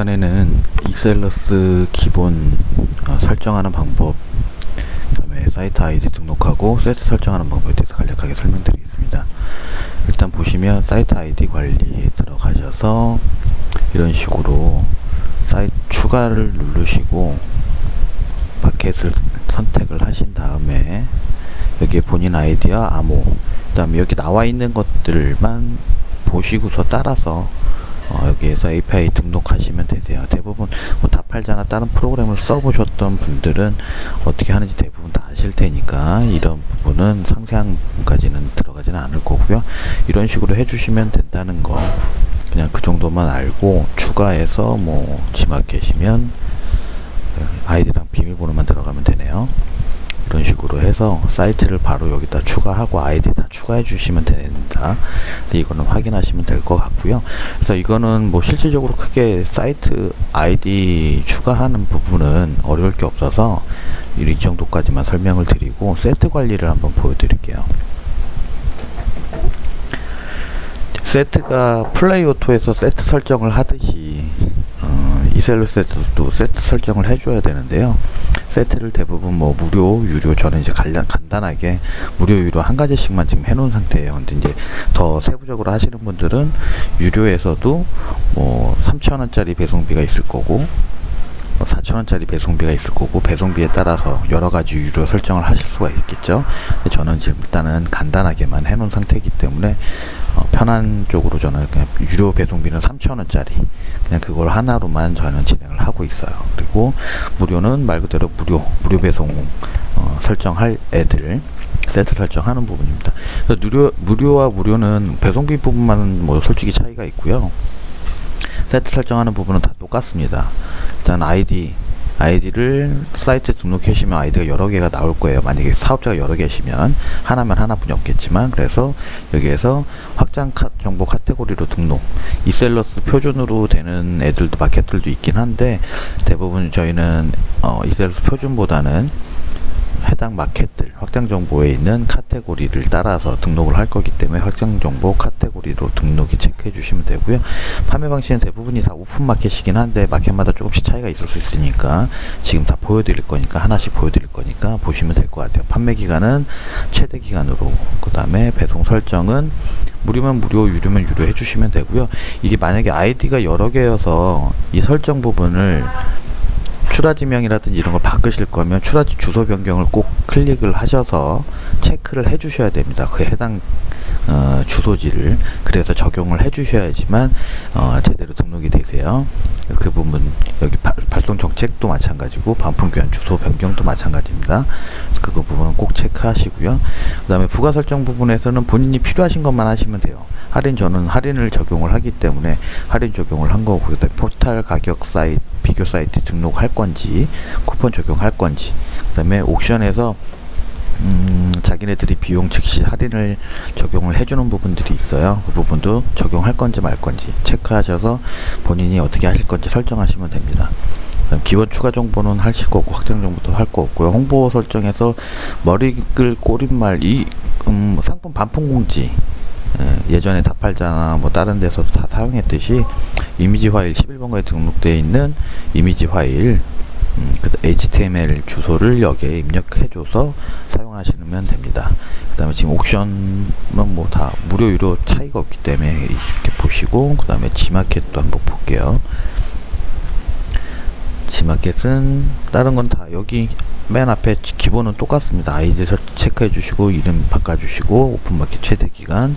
시간에는 이셀러스 기본 어, 설정하는 방법 그다음에 사이트 아이디 등록하고 세트 설정하는 방법에 대해서 간략하게 설명드리겠습니다. 일단 보시면 사이트 아이디 관리에 들어가셔서 이런 식으로 사이트 추가를 누르시고 마켓을 선택을 하신 다음에 여기에 본인 아이디와 암호 그 다음에 여기 나와 있는 것들만 보시고서 따라서 어, 여기에서 API 등록하시면 되세요. 대부분 뭐 다팔자나 다른 프로그램을 써보셨던 분들은 어떻게 하는지 대부분 다 아실 테니까 이런 부분은 상세한 부분까지는 들어가지는 않을 거고요. 이런 식으로 해주시면 된다는 거 그냥 그 정도만 알고 추가해서 뭐 지마켓이면 아이디랑 비밀번호만 들어가면 되네요. 이런 식으로 해서 사이트를 바로 여기다 추가하고 아이디 다 추가해 주시면 됩니다. 그래서 이거는 확인하시면 될 것 같고요. 그래서 이거는 뭐 실질적으로 크게 사이트 아이디 추가하는 부분은 어려울 게 없어서 이 정도까지만 설명을 드리고 세트 관리를 한번 보여드릴게요. 세트가 플레이오토에서 세트 설정을 하듯이 어, 이셀로 세트도 세트 설정을 해줘야 되는데요. 세트를 대부분 뭐 무료, 유료 저는 이제 간단, 간단하게 무료, 유료 한 가지씩만 지금 해놓은 상태예요. 근데 이제 더 세부적으로 하시는 분들은 유료에서도 뭐 3,000원짜리 배송비가 있을 거고 4,000원짜리 배송비가 있을 거고 배송비에 따라서 여러 가지 유료 설정을 하실 수가 있겠죠. 저는 지금 일단은 간단하게만 해놓은 상태이기 때문에 어, 편한 쪽으로 저는 그냥 유료 배송비는 3,000원짜리 그냥 그걸 하나로만 저는 진행을 하고 있어요. 그리고 무료는 말 그대로 무료 무료 배송 어, 설정할 애들 세트 설정하는 부분입니다. 무료 무료와 무료는 배송비 부분만 뭐 솔직히 차이가 있고요. 세트 설정하는 부분은 다 똑같습니다. 일단 아이디 아이디를 사이트에 등록하시면 아이디가 여러 개가 나올 거예요. 만약에 사업자가 여러 개시면 하나면 하나뿐이 없겠지만 그래서 여기에서 확장 카, 정보 카테고리로 등록 이셀러스 표준으로 되는 애들도 마켓들도 있긴 한데 대부분 저희는 어, 이셀러스 표준보다는 해당 마켓들 확장 정보에 있는 카테고리를 따라서 등록을 할 거기 때문에 확장 정보 카테 고리로 등록이 체크해 주시면 되고요. 판매 방식은 대부분이 다 오픈 마켓이긴 한데 마켓마다 조금씩 차이가 있을 수 있으니까 지금 다 보여드릴 거니까 하나씩 보여드릴 거니까 보시면 될 것 같아요. 판매 기간은 최대 기간으로 그 다음에 배송 설정은 무료면 무료, 유료면 유료 해주시면 되고요. 이게 만약에 아이디가 여러 개여서 이 설정 부분을 추라지명이라든지 이런 걸 바꾸실 거면 추라지 주소 변경을 꼭 클릭을 하셔서 체크를 해 주셔야 됩니다. 그 해당 어, 주소지를 그래서 적용을 해 주셔야지만 어, 제대로 등록이 되세요. 그 부분 여기 바, 발송 정책도 마찬가지고 반품 교환 주소 변경도 마찬가지입니다. 그래서 그 부분은 꼭 체크하시고요. 그다음에 부가 설정 부분에서는 본인이 필요하신 것만 하시면 돼요. 할인 저는 할인을 적용을 하기 때문에 할인 적용을 한 거고 그다음에 포스탈 가격 사이트 비교 사이트 등록할 건지 쿠폰 적용할 건지 그다음에 옥션에서 음, 자기네들이 비용 즉시 할인을 적용을 해주는 부분들이 있어요. 그 부분도 적용할 건지 말 건지 체크하셔서 본인이 어떻게 하실 건지 설정하시면 됩니다. 기본 추가 정보는 하실 거고 확장 정보도 할 거 없고요. 홍보 설정에서 머리글 꼬릿말 이 음, 상품 반품 공지 예, 예전에 다팔자나 뭐 다른 데서도 다 사용했듯이 이미지 파일 11번가에 등록되어 있는 이미지 파일 음, 그 HTML 주소를 여기에 입력해줘서 사용하시면 됩니다. 그 다음에 지금 옥션은 뭐 다 무료 유료 차이가 없기 때문에 이렇게 보시고 그 다음에 지마켓도 한번 볼게요. 지마켓은 다른 건 다 여기 맨 앞에 기본은 똑같습니다. 아이디 설 체크해 주시고 이름 바꿔 주시고 오픈마켓 최대 기간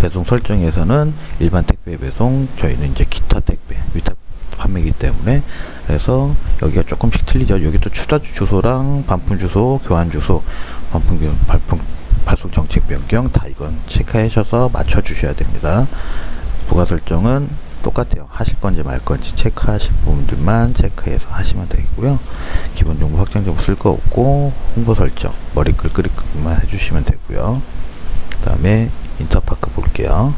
배송 설정에서는 일반 택배 배송 저희는 이제 기타 택배 위탁 판매이기 때문에 그래서 여기가 조금씩 틀리죠. 여기 또 추가주 주소랑 반품 주소, 교환 주소, 반품 교 발품 발송 정책 변경 다 이건 체크하셔서 맞춰 주셔야 됩니다. 부가 설정은 똑같아요. 하실 건지 말 건지 체크하실 부분들만 체크해서 하시면 되고요. 기본 정보 확장 정보 쓸 거 없고 홍보 설정 머리글 끄리끄만 해주시면 되고요. 그 다음에 인터파크 볼게요.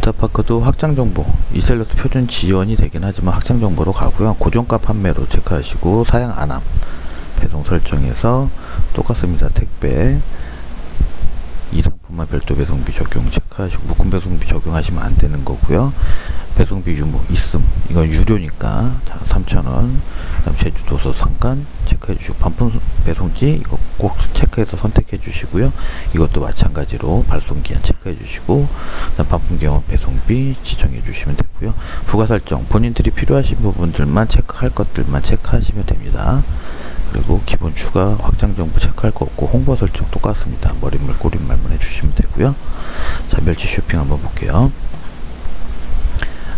인터파크도 확장 정보 이셀러스 표준 지원이 되긴 하지만 확장 정보로 가고요. 고정가 판매로 체크하시고 사양 안함 배송 설정에서 똑같습니다. 택배 이 상품 것만 별도 배송비 적용 체크하시고 묶음 배송비 적용하시면 안 되는 거고요. 배송비 유무 있음 이건 유료니까 자 3,000원 그다음 제주도서 상간 체크해 주시고 반품 배송지 이거 꼭 체크해서 선택해 주시고요. 이것도 마찬가지로 발송 기한 체크해 주시고 그다음 반품 경험 배송비 지정해 주시면 되고요. 부가 설정 본인들이 필요하신 부분들만 체크할 것들만 체크하시면 됩니다. 그리고 기본 추가 확장 정보 체크할 거 없고 홍보 설정 똑같습니다. 머릿말 꼬릿말만 해주시면 되고요. 자 멸치 쇼핑 한번 볼게요.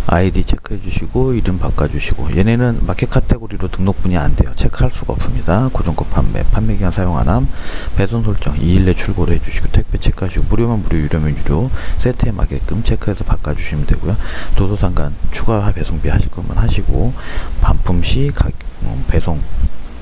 아이디 체크해 주시고 이름 바꿔 주시고 얘네는 마켓 카테고리로 등록분이 안 돼요. 체크할 수가 없습니다. 고정가 판매, 판매 기간 사용 안 함, 배송 설정 2일 내 출고를 해 주시고 택배 체크하시고 무료면 무료, 유료면 유료 세트에 맞게끔 체크해서 바꿔 주시면 되고요. 도서상간 추가 배송비 하실 거면 하시고 반품 시 가, 음, 배송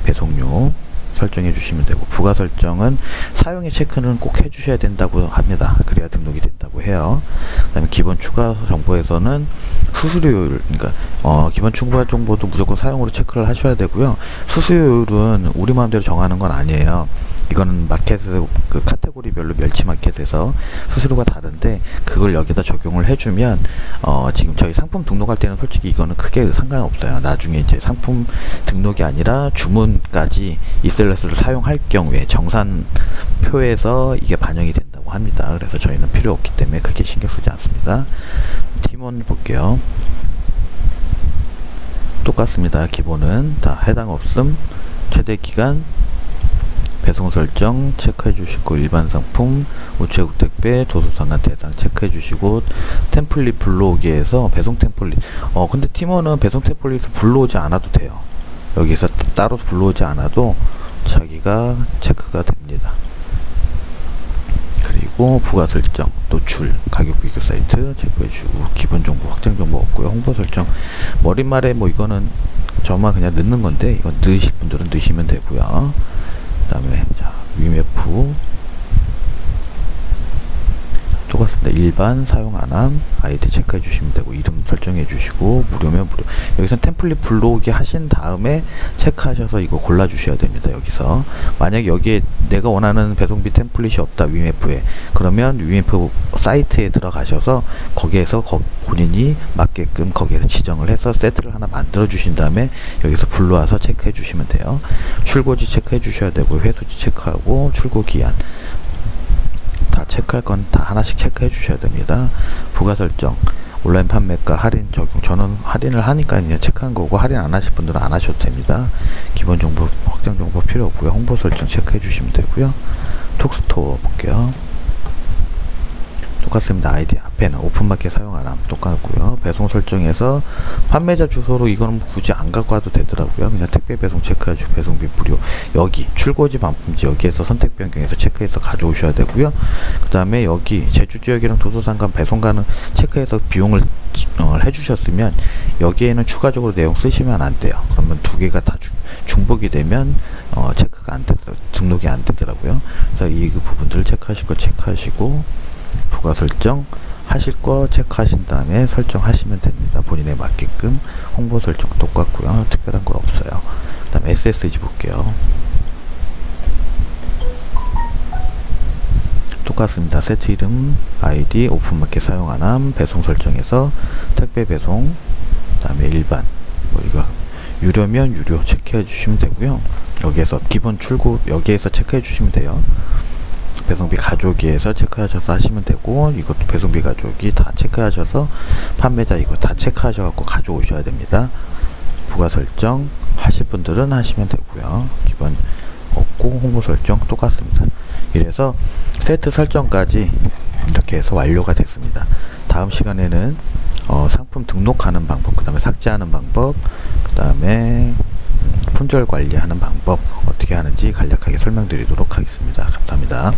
배송료 설정해 주시면 되고 부가 설정은 사용의 체크는 꼭 해주셔야 된다고 합니다. 그래야 등록이 된다고 해요. 그다음에 기본 추가 정보에서는 수수료율, 그러니까 어, 기본 추가 정보도 무조건 사용으로 체크를 하셔야 되고요. 수수료율은 우리 마음대로 정하는 건 아니에요. 이거는 마켓에서 그 카테고리별로 멸치 마켓에서 수수료가 다른데 그걸 여기다 적용을 해주면 어 지금 저희 상품 등록할 때는 솔직히 이거는 크게 상관없어요. 나중에 이제 상품 등록이 아니라 주문까지 이셀러스를 사용할 경우에 정산표에서 이게 반영이 된다고 합니다. 그래서 저희는 필요 없기 때문에 크게 신경 쓰지 않습니다. 팀원 볼게요. 똑같습니다. 기본은 다 해당 없음 최대 기간 배송 설정 체크해 주시고 일반 상품 우체국 택배 도서상간 대상 체크해 주시고 템플릿 불러오기에서 배송 템플릿. 어 근데 팀원은 배송 템플릿을 불러오지 않아도 돼요. 여기서 따로 불러오지 않아도 자기가 체크가 됩니다. 그리고 부가 설정 노출 가격 비교 사이트 체크해 주시고 기본 정보 확장 정보 없고요. 홍보 설정. 머릿말에 뭐 이거는 저만 그냥 넣는 건데 이건 넣으실 분들은 넣으시면 되고요 그 다음에 자 위메프 똑같습니다. 일반 사용 안함 아이디 체크해 주시면 되고 이름 설정해 주시고 무료면 무료 여기서 템플릿 불러오기 하신 다음에 체크하셔서 이거 골라 주셔야 됩니다. 여기서 만약 여기에 내가 원하는 배송비 템플릿이 없다 위메프에 그러면 위메프 사이트에 들어가셔서 거기에서 거, 본인이 맞게끔 거기에서 지정을 해서 세트를 하나 만들어 주신 다음에 여기서 불러와서 체크해 주시면 돼요. 출고지 체크해 주셔야 되고 회수지 체크하고 출고 기한 다 체크할 건 다 하나씩 체크해 주셔야 됩니다. 부가 설정 온라인 판매가 할인 적용 저는 할인을 하니까 그냥 체크한 거고 할인 안 하실 분들은 안 하셔도 됩니다. 기본 정보 확장 정보 필요 없고요. 홍보 설정 체크해 주시면 되고요. 톡스토어 볼게요. 똑같습니다. 아이디 앞에는 오픈마켓 사용 안함 똑같고요. 배송 설정에서 판매자 주소로 이거는 굳이 안 갖고 와도 되더라고요. 그냥 택배 배송 체크해주고 배송비 무료. 여기 출고지 반품지 여기에서 선택 변경해서 체크해서 가져오셔야 되고요. 그 다음에 여기 제주 지역이랑 도서상 간 배송 가는 체크해서 비용을 어, 해주셨으면 여기에는 추가적으로 내용 쓰시면 안 돼요. 그러면 두 개가 다 주, 중복이 되면 어, 체크가 안 되더라고요. 등록이 안 되더라고요. 그래서 이 부분들을 체크하실 거 체크하시고 부가 설정 하실 거 체크하신 다음에 설정하시면 됩니다. 본인에 맞게끔 홍보 설정 똑같고요. 특별한 건 없어요. 그 다음에 SSG 볼게요. 똑같습니다. 세트 이름, 아이디, 오픈마켓 사용 안함, 배송 설정에서 택배 배송, 그 다음에 일반, 뭐 이거 유료면 유료 체크해 주시면 되고요. 여기에서 기본 출고 여기에서 체크해 주시면 돼요. 배송비 가족이에서 체크하셔서 하시면 되고 이것도 배송비 가족이 다 체크하셔서 판매자 이거 다 체크하셔 갖고 가져오셔야 됩니다. 부가 설정 하실 분들은 하시면 되고요. 기본 없고 홍보 설정 똑같습니다. 이래서 세트 설정까지 이렇게 해서 완료가 됐습니다. 다음 시간에는 어, 상품 등록하는 방법, 그 다음에 삭제하는 방법, 그 다음에 품절 관리하는 방법 어떻게 하는지 간략하게 설명드리도록 하겠습니다. 감사합니다.